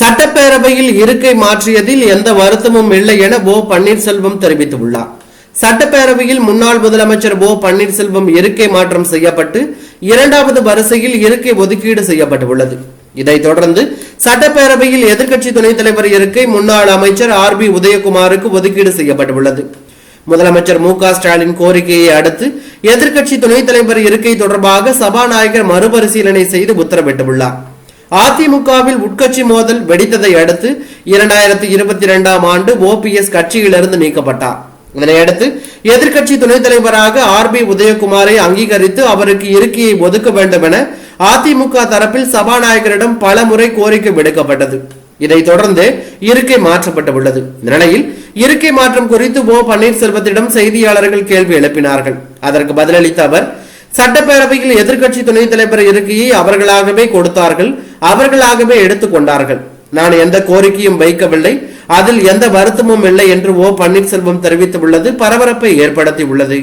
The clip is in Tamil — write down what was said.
சட்டப்பேரவையில் இருக்கை மாற்றியதில் எந்த வருத்தமும் இல்லை என ஓ பன்னீர்செல்வம் தெரிவித்துள்ளார். சட்டப்பேரவையில் முன்னாள் முதலமைச்சர் ஓ பன்னீர்செல்வம் இருக்கை மாற்றம் செய்யப்பட்டு இரண்டாவது வரிசையில் இருக்கை ஒதுக்கீடு செய்யப்பட்டுள்ளது. இதைத் தொடர்ந்து சட்டப்பேரவையில் எதிர்க்கட்சி துணைத் தலைவர் இருக்கை முன்னாள் அமைச்சர் ஆர் பி உதயகுமாருக்கு ஒதுக்கீடு செய்யப்பட்டுள்ளது. முதலமைச்சர் மு க ஸ்டாலின் கோரிக்கையை அடுத்து எதிர்க்கட்சி துணைத் தலைவர் இருக்கை தொடர்பாக சபாநாயகர் மறுபரிசீலனை செய்து உத்தரவிட்டுள்ளார். அதிமுகவில் உட்கட்சி மோதல் வெடித்ததை அடுத்து இரண்டாயிரத்தி இருபத்தி இரண்டாம் ஆண்டு ஓபிஎஸ் கட்சியிலிருந்து நீக்கப்பட்டார். இதனையடுத்து எதிர்கட்சி துணைத் தலைவராக ஆர் பி உதயகுமாரை அங்கீகரித்து அவருக்கு இருக்கையை ஒதுக்க வேண்டும் என அதிமுக தரப்பில் சபாநாயகரிடம் பல முறை கோரிக்கை விடுக்கப்பட்டது. இதைத் தொடர்ந்து இருக்கை மாற்றப்பட்டுள்ளது. உள்ளது நிலையில் இருக்கை மாற்றம் குறித்து ஓ பன்னீர்செல்வத்திடம் செய்தியாளர்கள் கேள்வி எழுப்பினார்கள். அதற்கு பதிலளித்த அவர் சட்டப்பேரவையில் எதிர்க்கட்சி துணைத் தலைவர் இருக்கையை அவர்களாகவே கொடுத்தார்கள். அவர்களாகவே எடுத்துக்கொண்டார்கள். நான் எந்த கோரிக்கையும் வைக்கவில்லை. அதில் எந்த வருத்தமும் இல்லை என்று ஓ பன்னீர்செல்வம் தெரிவித்துள்ளது. பரபரப்பை ஏற்படுத்தி உள்ளது